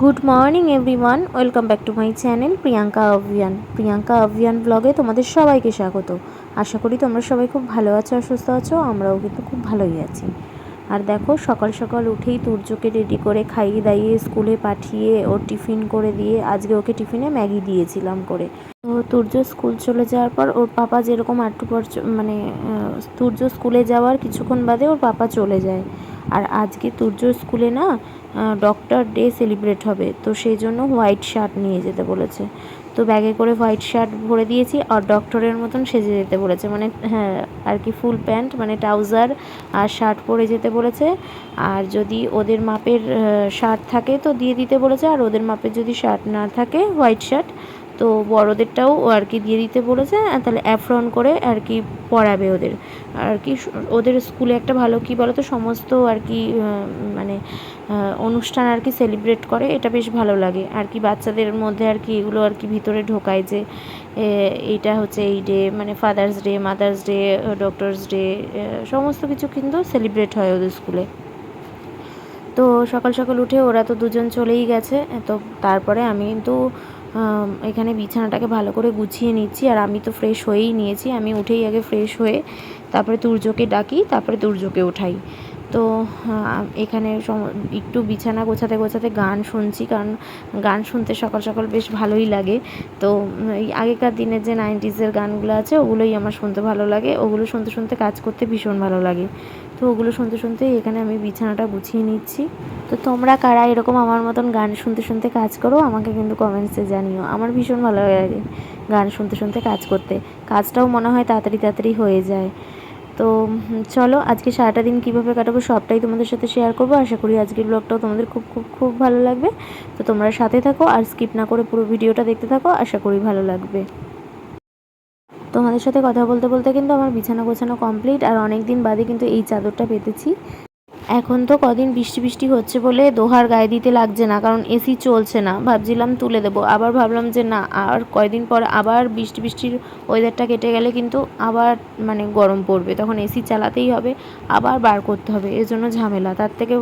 Good morning everyone welcome back to my channel Priyanka Abhiyan Priyanka Abhiyan ব্লগে তোমাদের সবাইকে স্বাগত। আশা করি তোমরা সবাই খুব ভালো আছো আর সুস্থ আছো, আমরাও কিন্তু খুব ভালোই আছি। আর দেখো, সকাল সকাল উঠেই তুর্যকে রেডি করে খাইয়ে দাইয়ে স্কুলে পাঠিয়ে ওর টিফিন করে দিয়ে আজকে ওকে টিফিনে ম্যাগি দিয়েছিলাম করে। তো তুর্য স্কুল চলে যাওয়ার পর ওর পাপা যেরকম আটটু পর মানে তুর্য স্কুলে যাওয়ার কিছুক্ষণ বাদে ওর পাপা চলে যায়। আর আজকে তুর্য স্কুলে না ডক্টর ডে সেলিব্রেট হবে। তো সেই জন্য হোয়াইট শার্ট নিয়ে যেতে বলেছে। তো ব্যাগে করে হোয়াইট শার্ট ভরে দিয়েছি আর ডক্টরের মতন সেজে যেতে বলেছে। মানে হ্যাঁ আর কি ফুল প্যান্ট মানে ট্রাউজার আর শার্ট পরে যেতে বলেছে। আর যদি ওদের মাপের শার্ট থাকে তো দিয়ে দিতে বলেছে। আর ওদের মাপের যদি শার্ট না থাকে হোয়াইট শার্ট তো বড়োদেরটাও আর কি দিয়ে দিতে বলেছে। তাহলে অ্যাফ্রন করে আর কি পড়াবে ওদের। আর কি ওদের স্কুলে একটা ভালো কি বলতো, সমস্ত আর কি মানে অনুষ্ঠান আর কি সেলিব্রেট করে, এটা বেশ ভালো লাগে। আর কি বাচ্চাদের মধ্যে আর কি এগুলো আর কি ভিতরে ঢোকায় যে এইটা হচ্ছে এই ডে মানে father's day mother's day doctor's day সমস্ত কিছু কিন্তু সেলিব্রেট হয় ওদের স্কুলে তো সকাল সকাল উঠে ওরা তো দুজন চলেই গেছে, তো তারপরে আমি কিন্তু এখানে বিছানাটাকে ভালো করে গুছিয়ে নিচ্ছি, আর আমি তো ফ্রেশ হয়েই নিয়েছি। আমি উঠেই আগে ফ্রেশ হয়ে তারপরে তুর্যকে ডাকি, তারপরে তুর্যকে উঠাই। তো এখানে একটু বিছানা গোছাতে গোছাতে গান শুনছি, কারণ গান শুনতে সকাল সকাল বেশ ভালোই লাগে। তো আগেকার দিনের যে নাইনটিজের গানগুলো আছে, ওগুলোই আমার শুনতে ভালো লাগে। ওগুলো শুনতে শুনতে কাজ করতে ভীষণ ভালো লাগে। তো, ওগুলো শুনতে শুনতে এখানে আমি বিছানাটা গুছিয়ে নিচ্ছি। তো, তোমরা কারা এরকম আমার মতন গান শুনতে শুনতে কাজ করো, আমাকে কিন্তু কমেন্টসে জানিও। আমার ভীষণ ভালো লাগে গান শুনতে শুনতে কাজ করতে। কাজটাও মনে হয় তাড়াতাড়ি তাড়াতাড়ি হয়ে যায়। তো চলো আজকে সারাটা দিন কীভাবে কাটাবো সবটাই তোমাদের সাথে শেয়ার করব। আশা করি আজকের ব্লগটাও তোমাদের খুব খুব খুব ভালো লাগবে। তো তোমরা সাথে থাকো আর স্কিপ না করে পুরো ভিডিওটা দেখতে থাকো, আশা করি ভালো লাগবে। তোমাদের সাথে কথা বলতে বলতে কিন্তু আমার বিছানা গোছানো কমপ্লিট আর অনেক দিন বাদে কিন্তু এই চাদরটা পেতেছি। এখন তো কদিন বৃষ্টি বৃষ্টি হচ্ছে বলে দোহার গায়ে দিতে লাগছে না, কারণ এসি চলছে না। ভাবছিলাম তুলে দেবো, আবার ভাবলাম যে না, আর কয়দিন পর আবার বৃষ্টি বৃষ্টির ওয়েদারটা কেটে গেলে কিন্তু আবার মানে গরম পড়বে। তখন এসি চালাতেই হবে, আবার বার করতে হবে, এর জন্য ঝামেলা। তার থেকে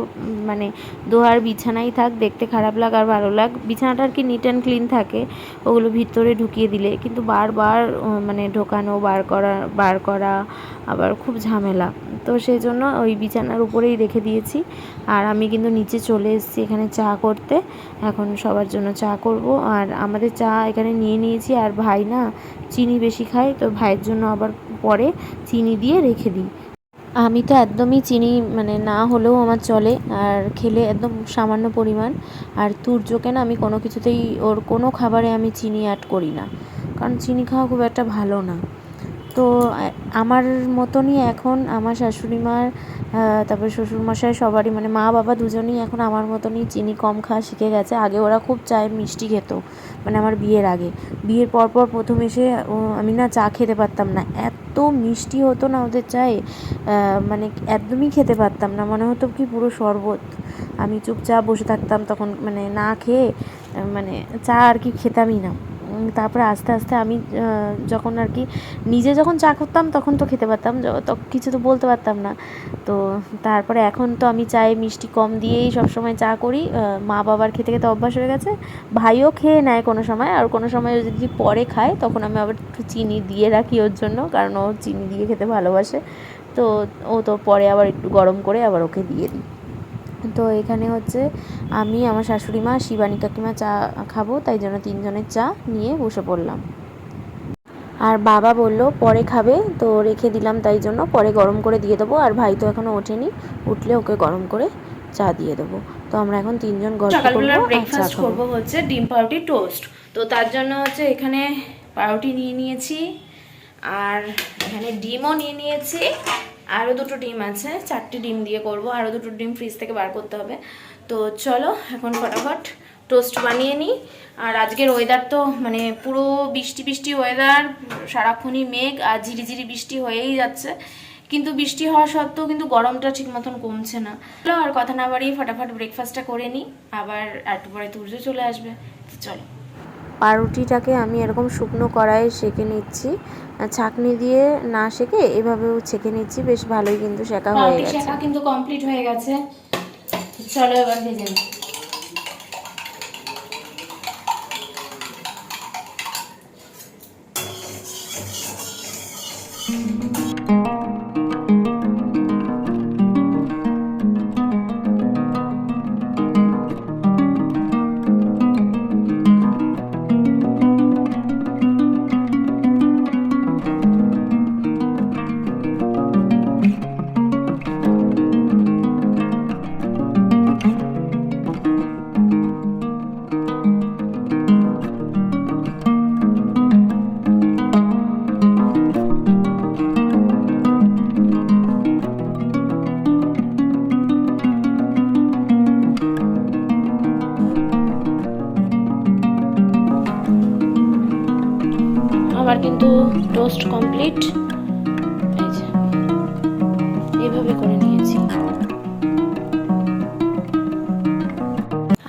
মানে দোহার বিছানাই থাক, দেখতে খারাপ লাগ আর ভালো লাগ বিছানাটা আর কি নিট অ্যান্ড ক্লিন থাকে, ওগুলো ভিতরে ঢুকিয়ে দিলে। কিন্তু বারবার মানে ঢোকানো, বার করা বার করা, আবার খুব ঝামেলা। তো সেই জন্য ওই বিছানার উপরেই রেখে দিয়েছি। আর আমি কিন্তু নিচে চলে এসেছি এখানে চা করতে। এখন সবার জন্য চা করব। আর আমাদের চা এখানে নিয়ে নিয়েছি। আর ভাই না চিনি বেশি খায়, তো ভাইয়ের জন্য আবার পরে চিনি দিয়ে রেখে দিই। আমি তো একদমই চিনি মানে না হলেও আমার চলে। আর খেলে একদম সামান্য পরিমাণ। আর তুর্যকে না আমি কোনো কিছুতেই, ওর কোনো খাবারে আমি চিনি অ্যাড করি না। কারণ চিনি খাওয়া খুব একটা ভালো না। তো আমার মতনই এখন আমার শাশুড়ি মার তারপর শ্বশুরমশাই সবারই মানে মা, বাবা দুজনেই এখন আমার মতনই চিনি কম খাওয়া শিখে গেছে। আগে ওরা খুব চায় মিষ্টি খেত মানে আমার বিয়ের আগে। বিয়ের পর পর প্রথম এসে আমি না চা খেতে পারতাম না। এত মিষ্টি হতো না ওদের চায়ে মানে একদমই খেতে পারতাম না। মনে হতো কি পুরো শরবত। আমি চুপচাপ বসে থাকতাম তখন মানে না খেয়ে মানে চা আর কি খেতামই না। তারপরে আস্তে আস্তে আমি যখন আর কি নিজে যখন চা করতাম তখন তো খেতে পারতাম কিছু তো বলতে পারতাম না। তো তারপরে এখন তো আমি চায়ে মিষ্টি কম দিয়েই সবসময় চা করি। মা বাবার খেতে খেতে অভ্যাস হয়ে গেছে। ভাইও খেয়ে নেয় কোনো সময়, আর কোনো সময় যদি পরে খায় তখন আমি আবার একটু চিনি দিয়ে রাখি ওর জন্য, কারণ ও চিনি দিয়ে খেতে ভালোবাসে। তো ও তো পরে আবার একটু গরম করে আবার ওকে দিয়ে দিই। তো এখানে হচ্ছে আমি আমার শাশুড়ি মা শিবানী কাকিমা চা খাব তাই জন্য তিনজনের চা নিয়ে বসে পড়লাম। আর বাবা বলল পরে খাবে। তো রেখে দিলাম তাই জন্য। পরে গরম করে দিয়ে দেবো। আর ভাই তো এখনও ওঠেনি। উঠলে ওকে গরম করে চা দিয়ে দেবো। তো আমরা এখন তিনজন গল্প সকালবেলার আর ব্রেকফাস্ট করব হচ্ছে ডিম পাউরুটি টোস্ট তো তার জন্য হচ্ছে এখানে পাউরুটি নিয়ে নিয়েছি। আর এখানে ডিমও নিয়ে নিয়েছি। আরও দুটো ডিম আছে, চারটে ডিম দিয়ে করব আরও দুটো ডিম ফ্রিজ থেকে বার করতে হবে। তো চলো, এখন ফটাফট টোস্ট বানিয়ে নিই। আর আজকের ওয়েদার তো মানে পুরো বৃষ্টি বৃষ্টি ওয়েদার সারাক্ষণই মেঘ আর ঝিরিঝিরি বৃষ্টি হয়েই যাচ্ছে। কিন্তু বৃষ্টি হওয়া সত্ত্বেও কিন্তু গরমটা ঠিক মতন কমছে না। চলো আর কথা না বাড়িয়ে ফটাফট ব্রেকফাস্টটা করে নিই। আবার একটু পরে তুর্য চলে আসবে। চলো। পাউরুটিটাকে আমি এরকম শুকনো কড়াইয়ে সেঁকে নিচ্ছি। ছাকনি দিয়ে না সেঁকে এভাবেও ছেঁকে নিচ্ছি বেশ ভালোই কিন্তু শেখা হয়ে পাউরুটি গেছে। শেখা কিন্তু কমপ্লিট হয়ে গেছে। চলো এবার ভেজে নিই।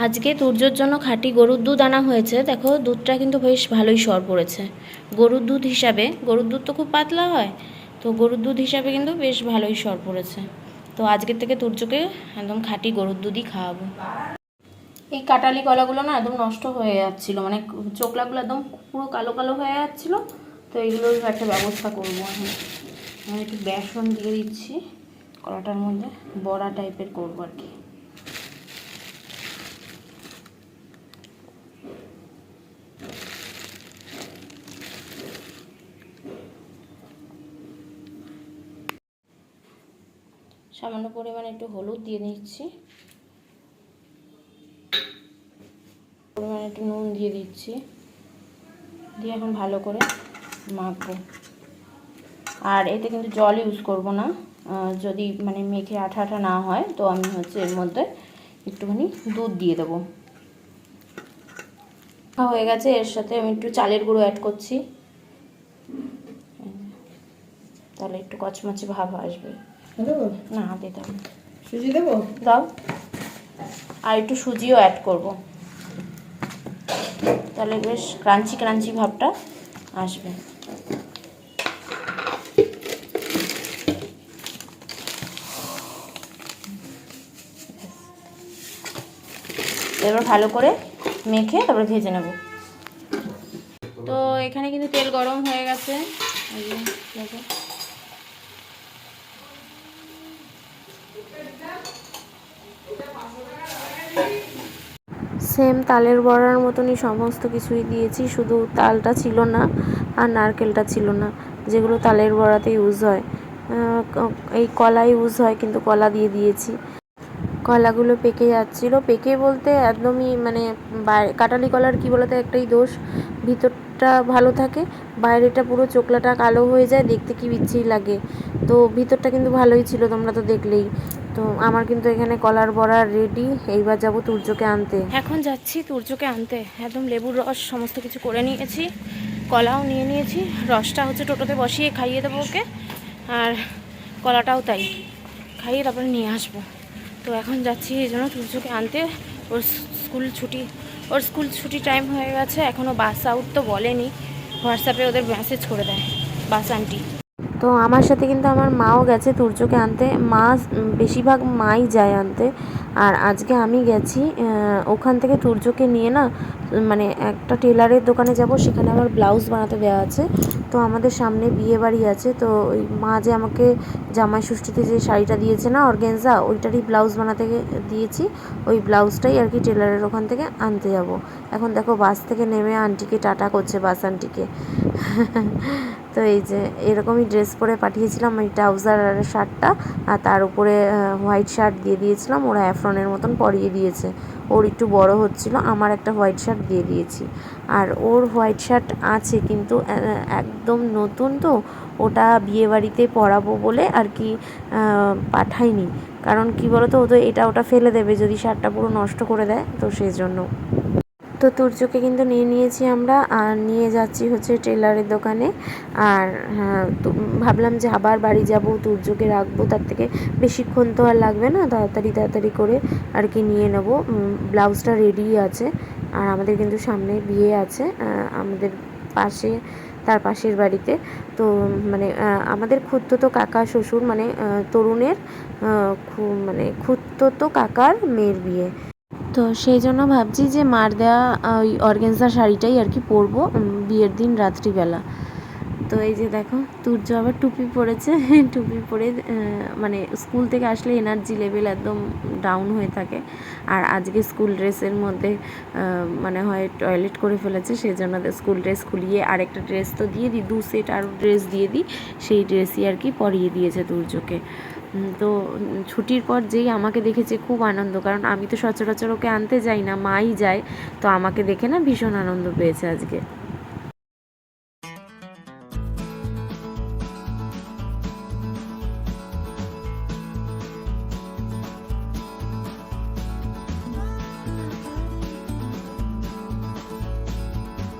আজকে তুর্যর জন্য খাঁটি গরুর দুধ আনা হয়েছে। দেখো, দুধটা কিন্তু বেশ ভালোই সর পড়েছে। গরুর দুধ হিসাবে, গরুর দুধ তো খুব পাতলা হয়, তো গরুর দুধ হিসাবে কিন্তু বেশ ভালোই সর পড়েছে। তো আজকের থেকে তুর্যকে একদম খাঁটি গরুর দুধই খাওয়াবো। এই কাটালি কলাগুলো না একদম নষ্ট হয়ে যাচ্ছিল মানে চোখলাগুলো একদম পুরো কালো কালো হয়ে যাচ্ছিল, তো এইগুলোর একটা ব্যবস্থা করব আমি আমি একটু বেসন দিয়ে দিচ্ছি কলাটার মধ্যে বড়া টাইপের করব আর কি। সামান্য পরিমাণে একটু হলুদ দিয়ে দিচ্ছি। পরিমাণে একটু নুন দিয়ে দিচ্ছি। দিয়ে এখন ভালো করে মাখবো। আর এতে কিন্তু জল ইউজ করব না। যদি মানে মেখে আঠা আঠা না হয়, তো আমি হচ্ছে এর মধ্যে একটুখানি দুধ দিয়ে দেবো। হয়ে গেছে, এর সাথে আমি একটু চালের গুঁড়ো অ্যাড করছি। তাহলে একটু কচমচে ভাব আসবে। দেবো? না দিতে হবে। সুজি দেবো? দাও। আর একটু সুজিও অ্যাড করব। তাহলে বেশ ক্রাঞ্চি ক্রাঞ্চি ভাবটা আসবে। এবার ভালো করে মেখে তারপরে ভেজে নেব। তো এখানে কিন্তু তেল গরম হয়ে গেছে। দেখো। সেম তালের বড়ার মতনই সমস্ত কিছুই দিয়েছি, শুধু তালটা ছিল না আর নারকেলটা ছিল না, যেগুলো তালের বড়াতে ইউজ হয়। এই কলা ইউজ হয়, কিন্তু কলা দিয়ে দিয়েছি। কলাগুলো পেকে যাচ্ছিল। পেকে বলতে একদমই মানে কাটালি কলার কি বলতে, একটাই দোষ। ভিতরটা ভালো থাকে, বাইরেটা পুরো চোকলাটা কালো হয়ে যায়, দেখতে কি বিচ্ছিরি লাগে। তো ভিতরটা কিন্তু ভালোই ছিল, তোমরা তো দেখলেই। তো আমার কিন্তু এখানে কলার বড়া রেডি এইবার যাব তুর্যকে আনতে। এখন যাচ্ছি তুর্যকে আনতে। একদম লেবুর রস, সমস্ত কিছু করে নিয়েছি। কলাও নিয়ে নিয়েছি। রসটা হচ্ছে টোটোতে বসিয়ে খাইয়ে দেবো ওকে। আর কলাটাও তাই। খাইয়ে তারপরে নিয়ে আসব। তো এখন যাচ্ছি এই জন্য তুর্যকে আনতে। ওর স্কুল ছুটি, ওর স্কুল ছুটি টাইম হয়ে গেছে। এখনও বাস আউট তো বলেনি। হোয়াটসঅ্যাপে ওদের মেসেজ করে দেয়। বাস আন্টি তো আমার সাথে কিন্তু আমার মাও গেছে তুর্যকে আনতে। মা বেশিরভাগ মাই যায় আনতে। আর আজকে আমি গেছি ওখান থেকে তুর্যকে নিয়ে না মানে একটা টেলারের দোকানে যাব, সেখানে আমার ব্লাউজ বানাতে দেওয়া আছে। তো আমাদের সামনে বিয়ে বাড়ি আছে, তো ওই মা যে আমাকে জামাই ষষ্ঠীতে যে শাড়িটা দিয়েছে না, অর্গেনজা, ওইটারই ব্লাউজ বানাতে দিয়েছি। ওই ব্লাউজটাই আর কি টেলারের ওখান থেকে আনতে যাব। এখন দেখো বাস থেকে নেমে আন্টিকে টাটা করছে বাস আন্টিকে। তো এই যে এরকমই ড্রেস পরে পাঠিয়েছিলাম ওই ট্রাউজার আর শার্টটা আর তার উপরে হোয়াইট শার্ট দিয়ে দিয়েছিলাম, ওরা অ্যাফ্রনের মতন পরিয়ে দিয়েছে। ওর একটু বড় হচ্ছিল, আমার একটা হোয়াইট শার্ট দিয়ে দিয়েছি। আর ওর হোয়াইট শার্ট আছে কিন্তু একদম নতুন তো, ওটা বিয়েবাড়িতে পরাবো বলে আর কি পাঠাইনি। কারণ কি বলতো, ও তো এটা ওটা ফেলে দেবে, যদি শার্টটা পুরো নষ্ট করে দেয়, তো সেই জন্য তো তুর্যকে কিন্তু নিয়ে নিয়েছি আমরা আর নিয়ে যাচ্ছি হচ্ছে টেলারের দোকানে। আর হ্যাঁ, তো ভাবলাম যে আবার বাড়ি যাব তুর্যকে রাখব তার থেকে বেশিক্ষণ তো আর লাগবে না তাড়াতাড়ি তাড়াতাড়ি করে আর কি নিয়ে নেব। ব্লাউজটা রেডি আছে আর আমাদের কিন্তু সামনে বিয়ে আছে আমাদের পাশে তার পাশের বাড়িতে। তো মানে আমাদের তো কাকা শ্বশুর মানে তরুণের মানে খুঁড়তো কাকার মেয়ের বিয়ে। তো সেই জন্য ভাবছি যে মার দেওয়া ওই অর্গেনজা শাড়িটাই আর কি পরবো বিয়ের দিন রাত্রিবেলা। তো এই যে দেখো, তুর্য আবার টুপি পরেছে, টুপি পরে মানে স্কুল থেকে আসলে এনার্জি লেভেল একদম ডাউন হয়ে থাকে। আর আজকে স্কুল ড্রেসের মধ্যে মানে হয় টয়লেট করে ফেলেছে, সেই জন্য স্কুল ড্রেস খুলিয়ে আরেকটা ড্রেস তো দিয়ে দিই, দু সেট আরও ড্রেস দিয়ে দিই, সেই ড্রেসই আর কি পরিয়ে দিয়েছে তুর্যকে। তো ছুটির পর যেই আমাকে দেখেছে খুব আনন্দ, কারণ আমি তো সচরাচর ওকে আনতে যাই না, মাই যায়, তো আমাকে দেখে না ভীষণ আনন্দ পেয়েছে আজকে।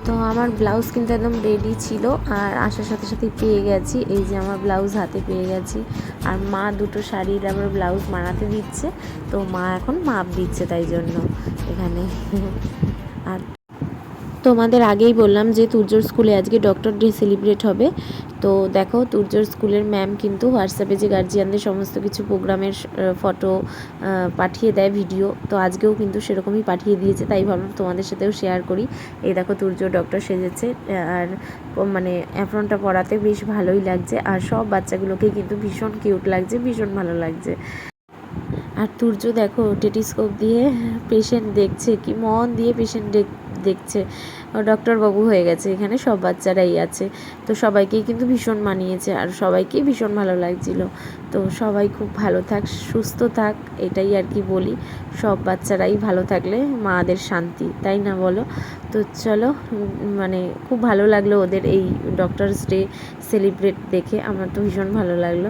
তো আমার ব্লাউজ কিন্তু একদম রেডি ছিল আর আসার সাথে সাথে পেয়ে গেছি। এই যে আমার ব্লাউজ হাতে পেয়ে গেছি। আর মা দুটো শাড়ির আমার ব্লাউজ বানাতে দিচ্ছে। তো মা এখন মাপ দিচ্ছে তাই জন্য এখানে। আর তোমাদের আগেই বললাম যে তুর্যর স্কুলে আজকে ডক্টর ডে সেলিব্রেট হবে। তো দেখো, তুর্যর স্কুলের ম্যাম কিন্তু হোয়াটসঅ্যাপে যে গার্জিয়ানদের সমস্ত কিছু প্রোগ্রামের ফটো পাঠিয়ে দেয় ভিডিও তো আজকেও কিন্তু সেরকমই পাঠিয়ে দিয়েছে, তাই ভাবলাম তোমাদের সাথেও শেয়ার করি। এই দেখো, তুর্য ডক্টর সেজেছে, আর মানে অ্যাপ্রনটা পরাতে বেশ ভালোই লাগছে, আর সব বাচ্চাগুলোকে কিন্তু ভীষণ কিউট লাগছে, ভীষণ ভালো লাগছে। আর তুর্য দেখো টেটিস্কোপ দিয়ে পেশেন্ট দেখছে, কি মন দিয়ে পেশেন্ট দেখছে। ডক্টর বাবু হয়ে গেছে, এখানে সব বাচ্চারাই আছে। তো সবাইকেই কিন্তু ভীষণ মানিয়েছে আর সবাইকেই ভীষণ ভালো লাগছিল। তো সবাই খুব ভালো থাক, সুস্থ থাক, এটাই আর কি বলি। সব বাচ্চারাই ভালো থাকলে মাদের শান্তি, তাই না বলো? তো চলো মানে খুব ভালো লাগল ওদের এই ডক্টরস ডে সেলিব্রেট দেখে, আমার তো ভীষণ ভালো লাগল।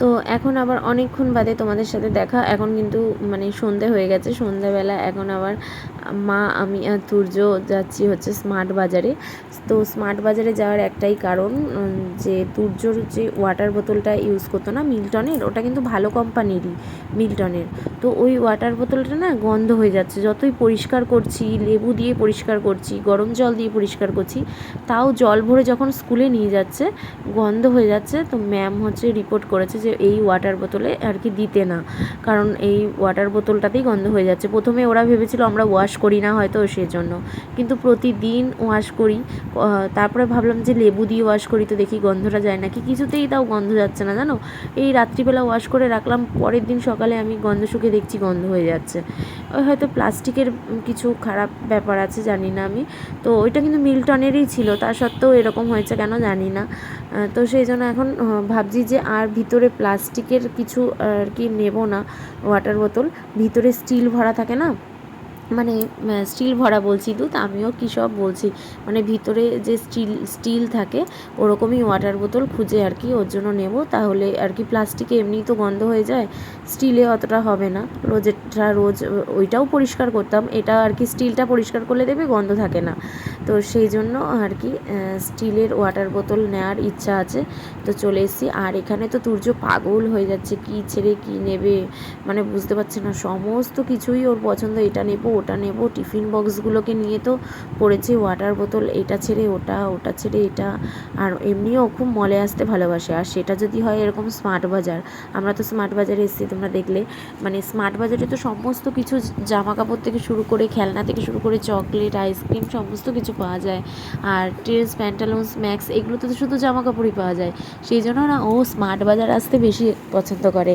তো এখন আবার অনেকক্ষণ বাদে তোমাদের সাথে দেখা। এখন কিন্তু মানে সন্ধে হয়ে গেছে। সন্ধ্যাবেলা এখন আবার মা, আমি আর তুর্য যাচ্ছি হচ্ছে স্মার্ট বাজারে। তো স্মার্ট বাজারে যাওয়ার একটাই কারণ যে তুর্যর যে ওয়াটার বোতলটা ইউজ করতো না, মিল্টনের, ওটা কিন্তু ভালো কোম্পানিরই মিল্টনের। তো ওই ওয়াটার বোতলটা না গন্ধ হয়ে যাচ্ছে। যতই পরিষ্কার করছি, লেবু দিয়ে পরিষ্কার করছি, গরম জল দিয়ে পরিষ্কার করছি, তাও জল ভরে যখন স্কুলে নিয়ে যাচ্ছে, গন্ধ হয়ে যাচ্ছে, তো ম্যাম হচ্ছে রিপোর্ট করেছে যে এই ওয়াটার বোতলে আর কি দিতে না। কারণ এই ওয়াটার বোতলটাতেই গন্ধ হয়ে যাচ্ছে। প্রথমে ওরা ভেবেছিল আমরা ওয়াশ করি না হয়তো সেজন্য। কিন্তু প্রতিদিন ওয়াশ করি। তারপরে ভাবলাম যে লেবু দিয়ে ওয়াশ করি তো দেখি গন্ধটা যায় নাকি। কিছুতেই তাও গন্ধ যাচ্ছে না, জানো? এই রাত্রিবেলা ওয়াশ করে রাখলাম, পরের দিন সকালে আমি গন্ধ শুকে দেখছি গন্ধ হয়ে যাচ্ছে। ওই হয়তো প্লাস্টিকের কিছু খারাপ ব্যাপার আছে, জানি না আমি। তো ওইটা কিন্তু মিল্টনেরই ছিল, তা সত্ত্বেও এরকম হয়েছে কেন জানি না। তো সেই জন্য এখন ভাবছি যে আর ভিতরে প্লাস্টিকের কিছু আর কি নেব না ওয়াটার বোতল ভিতরে স্টিল ভরা থাকে না? মানে স্টিল ভরা বলছি দুধ, আমিও কী সব বলছি। মানে ভিতরে যে স্টিল স্টিল থাকে, ওরকমই ওয়াটার বোতল খুঁজে আর কি, ওর জন্য নেব। তাহলে আর কি প্লাস্টিকে এমনিই তো গন্ধ হয়ে যায় স্টিলে অতটা হবে না। রোজেরটা রোজ, ওইটাও পরিষ্কার করতাম, এটা আর কি স্টিলটা পরিষ্কার করলে দেবে গন্ধ থাকে না। তো সেই জন্য আর কি স্টিলের ওয়াটার বোতল নেওয়ার ইচ্ছা আছে। তো চলে এসেছি, আর এখানে তো তুর্য পাগল হয়ে যাচ্ছে, কি ছেড়ে কি নেবে? মানে বুঝতে পারছে না, সমস্ত কিছুই ওর পছন্দ, এটা নেব ওটা নেব। টিফিন বক্সগুলোকে নিয়ে তো পড়েছি ওয়াটার বোতল এটা ছেড়ে, ওটা ওটা ছেড়ে, এটা। আর এমনিও খুব মলে আসতে ভালোবাসে। আর সেটা যদি হয় এরকম স্মার্ট বাজার। আমরা তো স্মার্ট বাজারে এসেছি, তোমরা দেখলে। মানে স্মার্ট বাজারে তো সমস্ত কিছু জামা কাপড় থেকে শুরু করে, খেলনা থেকে শুরু করে চকলেট আইসক্রিম সমস্ত কিছু পাওয়া যায়। আর ড্রেস প্যান্টালুন্স ম্যাক্স এগুলো তো শুধু জামা কাপড়ই পাওয়া যায়। সেই জন্য না ও স্মার্ট বাজার আসতে বেশি পছন্দ করে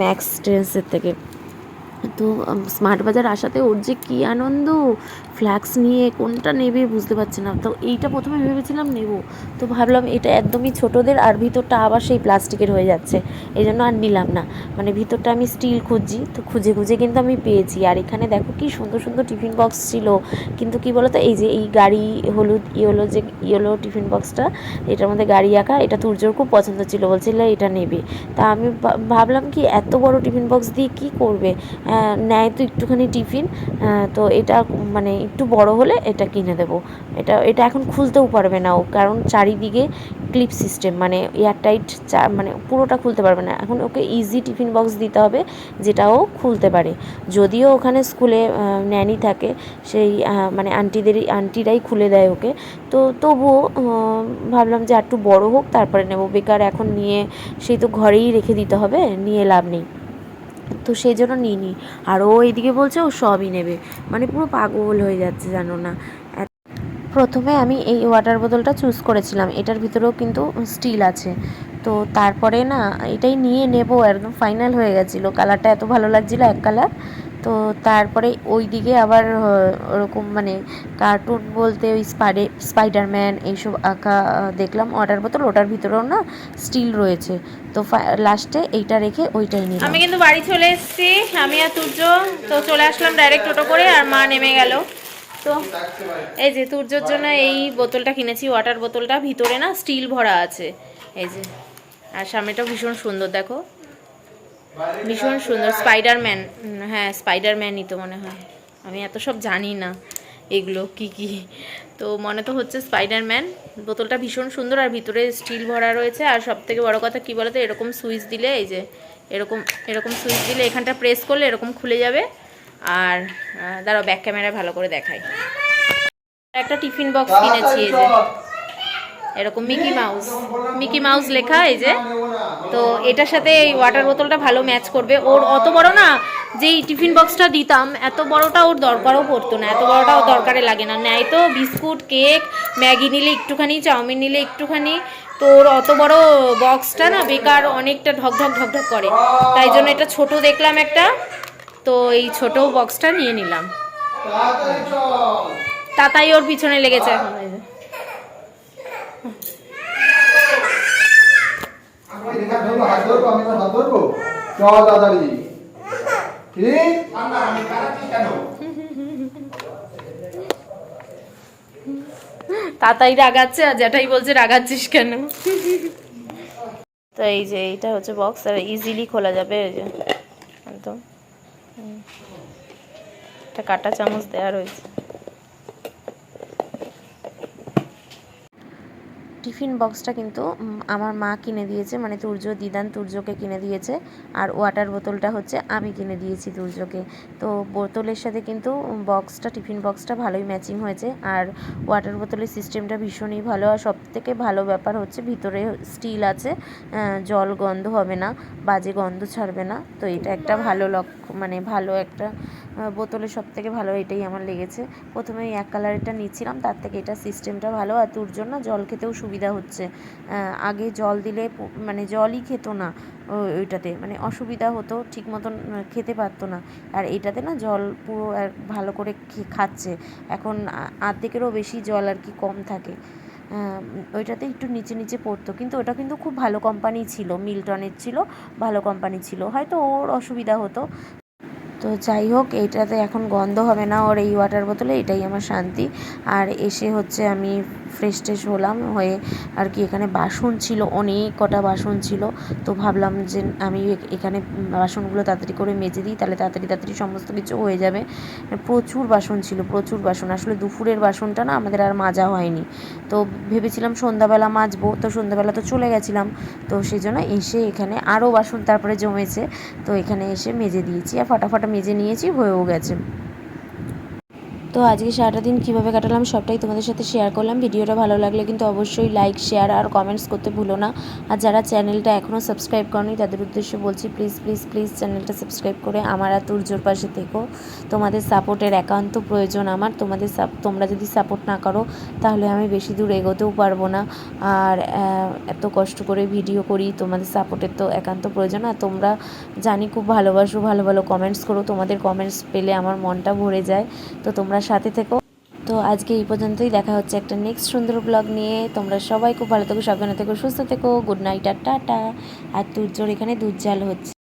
ম্যাক্স ট্রেন্ডসের থেকে। তো স্মার্ট বাজার আসাতে ওর যে কী আনন্দ ফ্ল্যাক্স নিয়ে কোনটা নেবে বুঝতে পারছি না। তো এইটা প্রথমে ভেবেছিলাম নেব। তো ভাবলাম এটা একদমই ছোটোদের আর ভিতরটা আবার সেই প্লাস্টিকের হয়ে যাচ্ছে। এই জন্য আর নিলাম না। মানে ভিতরটা আমি স্টিল খুঁজছি। তো খুঁজে খুঁজে কিন্তু আমি পেয়েছি। আর এখানে দেখো কি সুন্দর সুন্দর টিফিন বক্স ছিল। কিন্তু কি বলতো, এই যে এই গাড়ি হলুদ, ইয়েলো যে ইয়েলো টিফিন বক্সটা এটার মধ্যে গাড়ি আঁকা, এটা তুর্যর খুব পছন্দ ছিল। বলছিল এটা নেবে। তা আমি ভাবলাম কি এত বড় টিফিন বক্স দিয়ে কি করবে? নেয় তো একটুখানি টিফিন তো এটা মানে একটু বড় হলে এটা কিনে দেবো। এটা এটা এখন খুলতেও পারবে না ও, কারণ চারিদিকে ক্লিপ সিস্টেম মানে এয়ারটাইট চা মানে পুরোটা খুলতে পারবে না। এখন ওকে ইজি টিফিন বক্স দিতে হবে, যেটা ও খুলতে পারে। যদিও ওখানে স্কুলে ন্যানি থাকে, সেই মানে আন্টিদেরই আন্টিরাই খুলে দেয় ওকে। তো তবুও ভাবলাম যে একটু বড় হোক, তারপরে নেব। বেকার এখন নিয়ে, সেই তো ঘরেই রেখে দিতে হবে, নিয়ে লাভ নেই। তো সেই জন্য নিইনি আর ও এইদিকে বলছে ও সবই নেবে। মানে পুরো পাগল হয়ে যাচ্ছে জানো না। প্রথমে আমি এই ওয়াটার বোতলটা চুজ করেছিলাম। এটার ভিতরেও কিন্তু স্টিল আছে। তো তারপরে না, এটাই নিয়ে নেব একদম ফাইনাল হয়ে গেছিল। কালারটা এত ভালো লাগছিল এক কালার তো তারপরে ওই দিকে আবার ওরকম মানে কার্টুন বলতে ওই স্পাইডে স্পাইডারম্যান এইসব আঁকা দেখলাম ওয়াটার বোতল, ওটার ভিতরেও না স্টিল রয়েছে। তো লাস্টে এইটা রেখে ওইটাই নিলাম। আমি কিন্তু বাড়ি চলে এসেছি, আমি আর তুর্য তো চলে আসলাম ডাইরেক্ট টোটো করে আর মা নেমে গেল। তো এই যে তুর্যর জন্য এই বোতলটা কিনেছি ওয়াটার বোতলটা। ভিতরে না স্টিল ভরা আছে। এই যে, আর সামনেটাও ভীষণ সুন্দর, দেখো। ভীষণ সুন্দর। স্পাইডারম্যান হ্যাঁ স্পাইডারম্যানই তো মনে হয়। আমি এত সব জানি না এগুলো কি কি। তো মনে তো হচ্ছে স্পাইডারম্যান বোতলটা ভীষণ সুন্দর আর ভিতরে স্টিল ভরা রয়েছে। আর সব থেকে বড়ো কথা কি বলতো এরকম সুইচ দিলে এই যে এরকম এরকম সুইচ দিলে এখানটা প্রেস করলে এরকম খুলে যাবে। আর দাঁড়াও ব্যাক ক্যামেরায় ভালো করে দেখাই। একটা টিফিন বক্স কিনেছি এই যে। এরকম মিকি মাউস মিকি মাউস লেখা এই যে। তো এটার সাথে এই ওয়াটার বোতলটা ভালো ম্যাচ করবে। ওর অত বড় না, যেই টিফিন বক্সটা দিতাম, এত বড়টা ওর দরকারও পড়তো না, এত বড়টা ওর দরকারে লাগে না। নেয় তো বিস্কুট, কেক, ম্যাগি নিলে একটুখানি, চাউমিন নিলে একটুখানি। তো ওর অত বড় বক্সটা না বেকার অনেকটা ঢক ঢক ঢক ঢক করে। তাই জন্য এটা ছোট দেখলাম একটা। তো এই ছোট বক্সটা নিয়ে নিলাম। তাতাই ওর পিছনে লেগেছে। এখন এই যে। আমি রেখা ধরবো হাত ধরবো আমি তোমার হাত ধরবো চল ঠিক তাতাই রাগাচ্ছে আর জ্যাঠাই বলছে রাগাচ্ছিস কেন? তো এই যে এইটা হচ্ছে বক্স আর ইজিলি খোলা যাবে এই যে একদম। একটা কাটা চামচ দেওয়া রয়েছে। টিফিন বক্সটা কিন্তু আমার মা কিনে দিয়েছে। মানে তুর্য, দিদান তুর্যকে কিনে দিয়েছে। আর ওয়াটার বোতলটা হচ্ছে আমি কিনে দিয়েছি তুর্যকে। তো বোতলের সাথে কিন্তু বক্সটা, টিফিন বক্সটা ভালোই ম্যাচিং হয়েছে। আর ওয়াটার বোতলের সিস্টেমটা ভীষণই ভালো। আর সব থেকে ভালো ব্যাপার হচ্ছে ভিতরে স্টিল আছে। জল গন্ধ হবে না, বাজে গন্ধ ছাড়বে না। তো এটা একটা ভালো লক্ষ্য। মানে ভালো একটা বোতলে সব থেকে ভালো এটাই আমার লেগেছে। প্রথমে এক কালারেরটা নিচ্ছিলাম, তার থেকে এটা সিস্টেমটা ভালো আর তোর জন্য জল খেতেও সুবিধা হচ্ছে। আগে জল দিলে মানে জলই খেত না ওইটাতে। মানে অসুবিধা হতো, ঠিক মতন খেতে পারতো না। আর এইটাতে না জল পুরো ভালো করে খাচ্ছে। এখন আর্ধেকেরও বেশি জল আর কি কম থাকে। ওইটাতে একটু নিচে নিচে পড়তো। কিন্তু ওটা কিন্তু খুব ভালো কোম্পানি ছিল, মিল্টনের ছিল, ভালো কোম্পানি ছিল। হয়তো ওর অসুবিধা হতো। তো যাই হোক, এইটাতে এখন গন্ধ হবে না। ওর এই ওয়াটার বোতলে এটাই আমার শান্তি। আর এসে হচ্ছে আমি ফ্রেশ ট্রেশ হলাম, হয়ে আর কি এখানে বাসন ছিল, অনেক কটা বাসন ছিল। তো ভাবলাম যে আমি এখানে বাসনগুলো তাড়াতাড়ি করে মেজে দিই, তাহলে তাড়াতাড়ি তাড়াতাড়ি সমস্ত কিছু হয়ে যাবে। প্রচুর বাসন ছিল, প্রচুর বাসন। আসলে দুপুরের বাসনটা না আমাদের আর মাজা হয়নি। তো ভেবেছিলাম সন্ধ্যাবেলা মাজবো, তো সন্ধ্যাবেলা তো চলে গেছিলাম। তো সেই জন্য এসে এখানে আরও বাসন তারপরে জমেছে। তো এখানে এসে মেজে দিয়েছি। আর ফাটাফাটা মেজে নিয়েছি হয়েও গেছে। তো আজকে সারাটা দিন কীভাবে কাটালাম সবটাই তোমাদের সাথে শেয়ার করলাম। ভিডিওটা ভালো লাগলে কিন্তু অবশ্যই লাইক শেয়ার আর কমেন্টস করতে ভুলো না। আর যারা চ্যানেলটা এখনও সাবস্ক্রাইব করনি, তাদের উদ্দেশ্যে বলছি প্লিজ প্লিজ প্লিজ চ্যানেলটা সাবস্ক্রাইব করে আমার আর তুর্যর পাশে থেকো। তোমাদের সাপোর্টের একান্ত প্রয়োজন আমার। তোমাদের তোমরা যদি সাপোর্ট না করো, তাহলে আমি বেশি দূর এগোতেও পারব না। আর এত কষ্ট করে ভিডিও করি, তোমাদের সাপোর্টের তো একান্ত প্রয়োজন। আর তোমরা জানি খুব ভালোবাসো, ভালো ভালো কমেন্টস করো। তোমাদের কমেন্টস পেলে আমার মনটা ভরে যায়। তো তোমরা সাথে থেকো। তো আজকে এই পর্যন্তই। দেখা হচ্ছে একটা নেক্সট সুন্দর ব্লগ নিয়ে। তোমরা সবাই খুব ভালো থেকো, সাবধানে থেকো, সুস্থ থেকো। গুড নাইট আর টাটা। আর তুর্যর এখানে দুধ হচ্ছে।